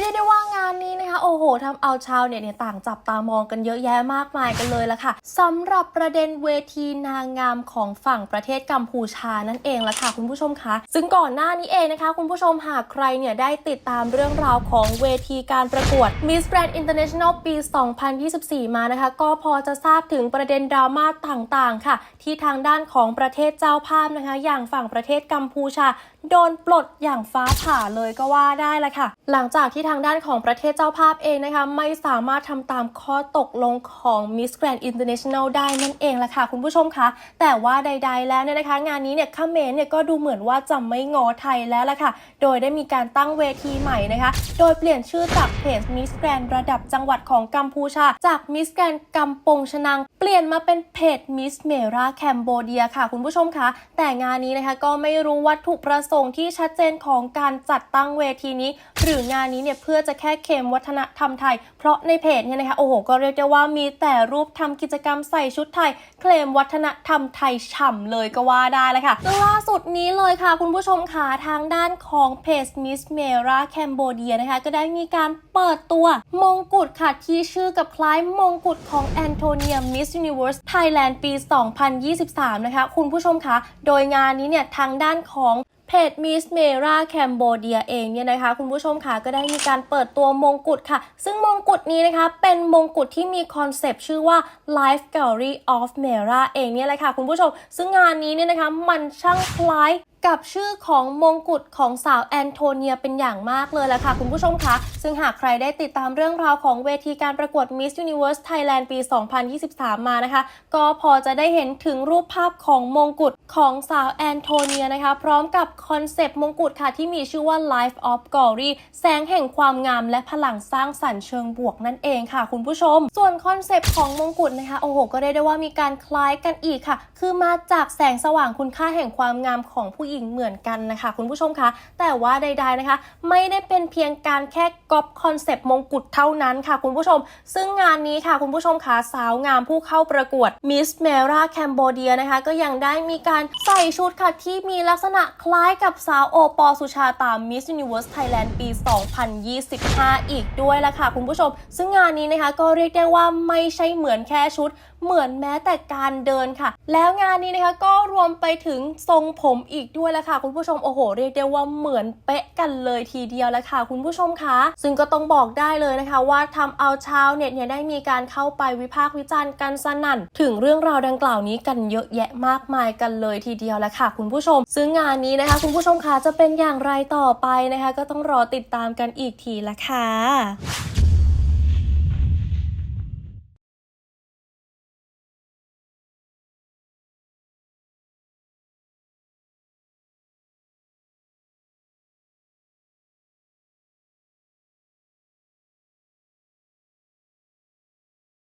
เรียกได้ว่างานนี้นะคะโอ้โหทำเอาชาวเน็ตเนี่ยต่างจับตามองกันเยอะแยะมากมายกันเลยละค่ะสำหรับประเด็นเวทีนางงามของฝั่งประเทศกัมพูชานั่นเองละค่ะคุณผู้ชมคะซึ่งก่อนหน้านี้เองนะคะ คุณผู้ชมหากใครเนี่ยได้ติดตามเรื่องราวของเวทีการประกวด Miss Grand International ปี 2024 มานะคะ ก็พอจะทราบถึงประเด็นดราม่าต่างๆ ค่ะ ที่ทางด้านของประเทศเจ้าภาพนะคะ อย่างฝั่งประเทศกัมพูชาโดนปลดอย่างฟ้าผ่าเลยก็ว่าได้ละค่ะ หลังจากที่ทางด้านของประเทศเจ้าภาพเองนะคะไม่สามารถทำตามข้อตกลงของ Miss Grand International ได้นั่นเองละค่ะ คุณผู้ชมคะแต่ว่าใด ๆ แล้วเนี่ยนะคะ งานนี้เนี่ยเขมรเนี่ยก็ดูเหมือนว่าจะไม่งอไทยแล้วละค่ะ โดยได้มีการตั้งเวทีใหม่นะคะ โดยเปลี่ยนชื่อจากเพจ Miss Grand ระดับจังหวัดของกัมพูชา จาก Miss Grand กัมปงชนังเปลี่ยนมาเป็นเพจ Miss Mera Cambodia ค่ะ คุณผู้ชมคะแต่งานนี้นะคะก็ไม่รู้วัตถุประสงค์ที่ชัดเจนของการจัดตั้งเวทีนี้ หรืองานนี้เนี่ยเพื่อจะแค่เคลมวัฒนธรรมไทย เพราะในเพจเนี่ยนะคะโอ้โหก็เรียกได้ว่ามีแต่รูปทำกิจกรรมใส่ชุดไทย เคลมวัฒนธรรมไทยฉ่ำเลยก็ว่าได้เลยค่ะล่าสุดนี้เลยค่ะ คุณผู้ชมค่ะทางด้านของเพจ Miss Mera Cambodia นะคะ ก็ได้มีการเปิดตัวมงกุฎค่ะที่ชื่อกับคล้ายมงกุฎของแอนโทเนีย Miss Universe Thailand ปี 2023 นะคะ คุณผู้ชมคะ โดยงานนี้เนี่ย ทางด้านของ เพจ Miss Mera Cambodia เองเนี่ยนะคะ คุณผู้ชมค่ะก็ได้มีการเปิดตัวมงกุฎค่ะ ซึ่งมงกุฎนี้นะคะเป็นมงกุฎที่มีคอนเซปต์ชื่อว่า Life Gallery of Mera เองเนี่ยแหละค่ะคุณผู้ชม ซึ่งงานนี้เนี่ยนะคะมันช่างคล้าย กับชื่อของมงกุฎของสาวแอนโทเนียเป็นอย่างมากเลยแหละค่ะคุณผู้ชมคะ ซึ่งหากใครได้ติดตามเรื่องราวของเวทีการประกวด Miss Universe Thailand ปี 2023 มานะคะ ก็พอจะได้เห็นถึงรูปภาพของมงกุฎของสาวแอนโทเนียนะคะ พร้อมกับคอนเซปต์มงกุฎค่ะที่มีชื่อว่า Life of Glory แสงแห่งความงามและพลังสร้างสรรค์เชิงบวกนั่นเองค่ะ คุณผู้ชม ส่วนคอนเซปต์ของมงกุฎนะคะโอ้โหก็ได้ได้ว่ามีการคล้ายกันอีกค่ะ คือมาจากแสงสว่างคุณค่าแห่งความงามของผู้หญิงเหมือนกันนะคะ คุณผู้ชมคะ แต่ว่าใด ๆนะคะ ไม่ได้เป็นเพียงการแค่ก๊อปคอนเซปต์มงกุฎเท่านั้นค่ะ คุณผู้ชม ซึ่งงานนี้ค่ะ คุณผู้ชมคะสาวงามผู้เข้าประกวด Miss Mera Cambodia นะคะ ก็ยังได้มีการใส่ชุดค่ะที่มีลักษณะคล้ายกับสาวโอปอสุชาตา Miss Universe Thailand ปี 2025 อีกด้วยละค่ะ คุณผู้ชม ซึ่งงานนี้นะคะก็เรียกได้ว่าไม่ใช่เหมือนแค่ชุด เหมือนแม้แต่การเดินค่ะ แล้วงานนี้นะคะก็รวมไปถึงทรงผมอีกด้วยละค่ะ คุณผู้ชมโอ้โหเรียกได้ว่าเหมือนเป๊ะกันเลยทีเดียวละค่ะ คุณผู้ชมคะซึ่งก็ต้องบอกได้เลยนะคะ ว่าทำเอาชาวเน็ตเนี่ยได้มีการเข้าไปวิพากษ์วิจารณ์กันสนั่น ถึงเรื่องราวดังกล่าวนี้กันเยอะแยะมากมายกันเลยทีเดียวละค่ะ คุณผู้ชม ซึ่งงานนี้นะคะ คุณผู้ชมคะจะเป็นอย่างไรต่อไปนะคะ ก็ต้องรอติดตามกันอีกทีละค่ะ